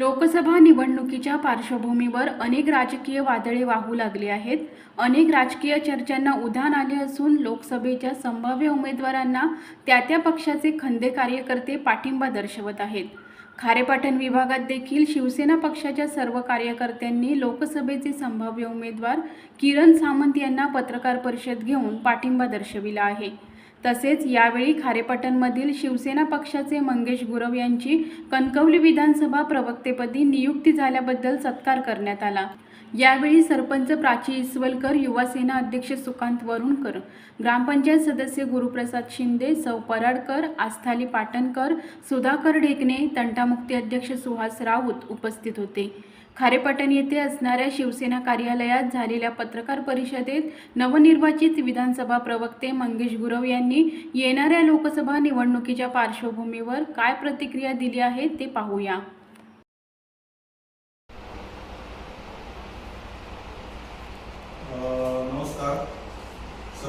लोकसभा निवडणुकीच्या पार्श्वभूमीवर अनेक राजकीय वादळे वाहू लागली आहेत. अनेक राजकीय चर्चांना उधाण आले असून लोकसभेच्या संभाव्य उमेदवारांना त्या त्या पक्षाचे खंदे कार्यकर्ते पाठिंबा दर्शवत आहेत. खारेपाटण विभागात देखील शिवसेना पक्षाच्या सर्व कार्यकर्त्यांनी लोकसभेचे संभाव्य उमेदवार किरण सामंत यांना पत्रकार परिषद घेऊन पाठिंबा दर्शविला आहे. तसेच यावेळी खारेपाटणमधील शिवसेना पक्षाचे मंगेश गुरव यांची कणकवली विधानसभा प्रवक्तेपदी नियुक्ती झाल्याबद्दल सत्कार करण्यात आला. यावेळी सरपंच प्राची इसवलकर युवासेना अध्यक्ष सुकांत वरुणकर ग्रामपंचायत सदस्य गुरुप्रसाद शिंदे सौ पराडकर आस्थाली पाटणकर सुधाकर ढेकणे तंटामुक्ती अध्यक्ष सुहास राऊत उपस्थित होते. खारेपाटण येथे असणाऱ्या शिवसेना कार्यालयात झालेल्या पत्रकार परिषदेत नवनिर्वाचित विधानसभा प्रवक्ते मंगेश गुरव यांनी येणाऱ्या लोकसभा निवडणुकीच्या पार्श्वभूमीवर काय प्रतिक्रिया दिली आहे ते पाहूया.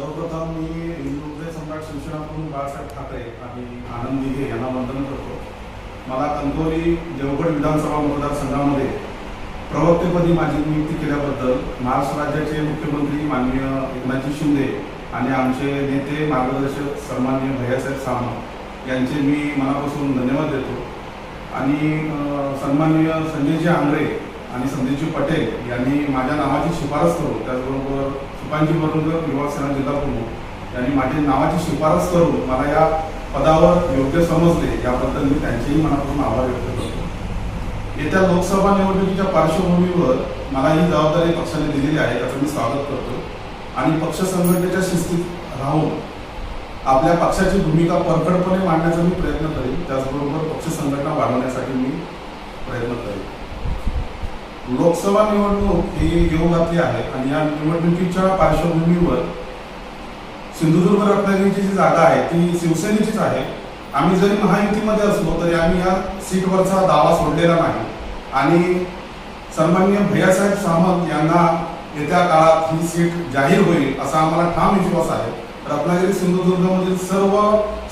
सर्वप्रथम मी हिंदूचे सम्राट शिवसेनाप्रमुख बाळासाहेब ठाकरे आणि आनंद दिघे यांना वंदन करतो. मला कणकवली देवगड विधानसभा मतदारसंघामध्ये प्रवक्तेपदी माझी नियुक्ती केल्याबद्दल महाराष्ट्र राज्याचे मुख्यमंत्री माननीय एकनाथजी शिंदे आणि आमचे नेते मार्गदर्शक सन्मान्य भैयासाहेब सावंत यांचे मी मनापासून धन्यवाद देतो. आणि अ, सन्माननीय संजयजी आंग्रे आणि संदीपजी पटेल यांनी माझ्या नावाची शिफारस करून त्याचबरोबर सुपांजी बरोबर युवा सेना जिल्हा प्रमुख यांनी माझी नावाची शिफारस करून मला या पदावर योग्य समजले याबद्दल मी त्यांचेही मनापासून आभार व्यक्त करतो. येत्या लोकसभा निवडणुकीच्या पार्श्वभूमीवर मला ही जबाबदारी पक्षाने दिलेली आहे त्याचं मी स्वागत करतो. आणि पक्ष संघटनेच्या शिस्तीत राहून आपल्या पक्षाची भूमिका परखडपणे मांडण्याचा मी प्रयत्न करेन. त्याचबरोबर पक्ष संघटना वाढवण्यासाठी मी प्रयत्न करेन. लोकसभा निवडणूक ही येऊ घातली आहे आणि या निवडणुकीच्या पार्श्वभूमीवर सिंधुदुर्ग रत्नागिरीची जी जागा आहे ती शिवसेनेचीच आहे. आम्ही जरी महायुतीमध्ये असलो तरी आम्ही या सीटवरचा दावा सोडलेला नाही. आणि सन्मान्य भैयासाहेब सामंत यांना येत्या काळात ही सीट जाहीर होईल असा आम्हाला ठाम विश्वास आहे. रत्नागिरी सिंधुदुर्गमधील सर्व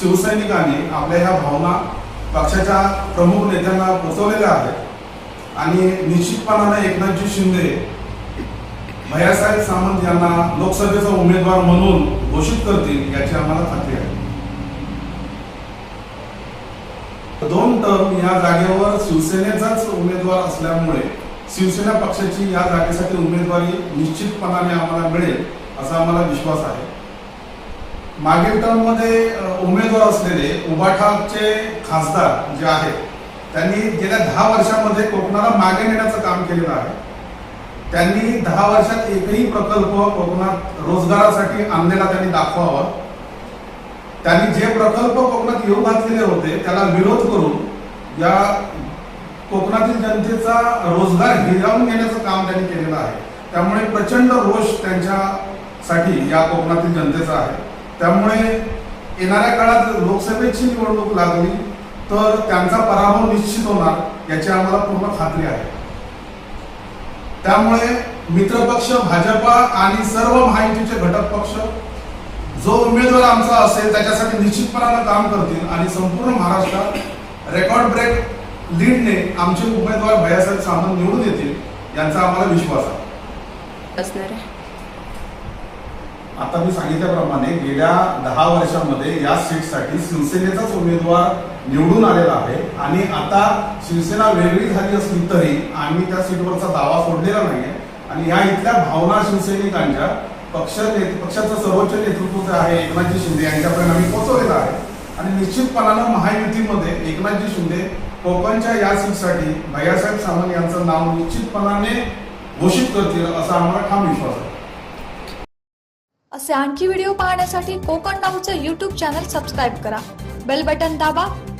शिवसैनिकांनी आपल्या ह्या भावना पक्षाच्या प्रमुख नेत्यांना पोचवलेल्या आहेत. आणि निश्चितपणाने एकनाथजी शिंदे भैयासाहेब सामंत यांना लोकसभेचा उमेदवार म्हणून घोषित करतील याची आम्हाला खात्री आहे. दोन टर्म या जागेवर शिवसेनेचाच उमेदवार असल्यामुळे शिवसेना पक्षाची या जागेसाठी उमेदवारी निश्चितपणाने आम्हाला मिळेल असा आम्हाला विश्वास आहे. मागील टर्ममध्ये उमेदवार असलेले उबाठाचे खासदार जे आहेत त्यांनी गेल्या दहा वर्षामध्ये कोकणाला मागे नेण्याचं काम केलेलं आहे. त्यांनी दहा वर्षात एकही प्रकल्प कोकणात रोजगारासाठी आणलेला त्यांनी दाखवावा. त्यांनी जे प्रकल्प कोकणात येऊ घातलेले होते त्याला विरोध करून या कोकणातील जनतेचा रोजगार हिरावून घेण्याचं काम त्यांनी केलेलं आहे. त्यामुळे प्रचंड रोष त्यांच्यासाठी या कोकणातील जनतेचा आहे. त्यामुळे येणाऱ्या काळात लोकसभेची निवडणूक लागली. तर त्यांचा पराभव निश्चित होणार याची आम्हाला पूर्ण खात्री आहे. त्यामुळे मित्रपक्ष भाजपा आणि सर्व महायुतीचे घटक पक्ष जो उमेदवार आमचा असेल त्याच्यासाठी निश्चितपणानं काम करतील आणि संपूर्ण महाराष्ट्रात रेकॉर्ड ब्रेक लीडने आमचे उमेदवार भैयासाहेब सामंत निवडून येतील यांचा आम्हाला विश्वास आहे. आता मी सांगितल्याप्रमाणे गेल्या दहा वर्षामध्ये या सीटसाठी शिवसेनेचाच उमेदवार निवडून आलेला आहे. आणि आता शिवसेना वेगळी झाली असली तरी आम्ही त्या सीटवरचा दावा सोडलेला नाहीये. आणि या इथल्या भावना शिवसैनिकांच्या पक्ष पक्षाचं सर्वोच्च नेतृत्व जे आहे एकनाथजी शिंदे यांच्यापर्यंत आम्ही पोहोचवलेलं आहे. आणि निश्चितपणानं महायुतीमध्ये एकनाथजी शिंदे कोकणच्या या सीटसाठी भैयासाहेब सामंत यांचं नाव निश्चितपणाने घोषित करतील असा आम्हाला ठाम विश्वास आहे. असे आणखी व्हिडिओ पाहण्यासाठी कोकण नाऊचं यूट्यूब चॅनल सबस्क्राईब करा. बेल बटन दाबा.